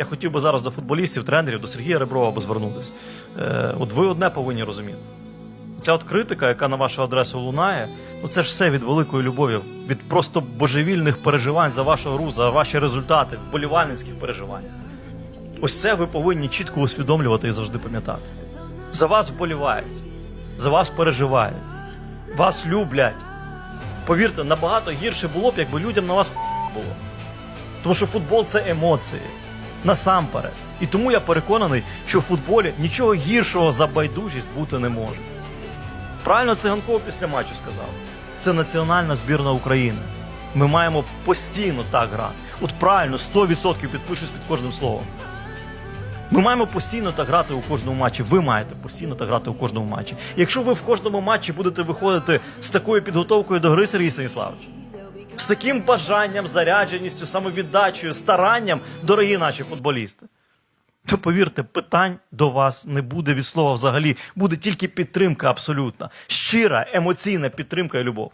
Я хотів би зараз до футболістів, тренерів, до Сергія Реброва би звернутися. Е, от ви одне повинні розуміти. Ця от критика, яка на вашу адресу лунає, ну це ж все від великої любові, від просто божевільних переживань за вашу гру, за ваші результати, вболівальницьких переживань. Ось це ви повинні чітко усвідомлювати і завжди пам'ятати. За вас вболівають, за вас переживають, вас люблять. Повірте, набагато гірше було б, якби людям на вас було. Тому що футбол це емоції. Насамперед. І тому я переконаний, що в футболі нічого гіршого за байдужість бути не може. Правильно циганков після матчу сказав. Це національна збірна України. Ми маємо постійно так грати. От правильно, 100% підпишусь під кожним словом. Ми маємо постійно так грати у кожному матчі. Ви маєте постійно так грати у кожному матчі. Якщо ви в кожному матчі будете виходити з такою підготовкою до гри, Сергій Станіславович, з таким бажанням, зарядженістю, самовіддачею, старанням, дорогі наші футболісти, то повірте, питань до вас не буде від слова взагалі. Буде тільки підтримка абсолютна, щира, емоційна підтримка і любов.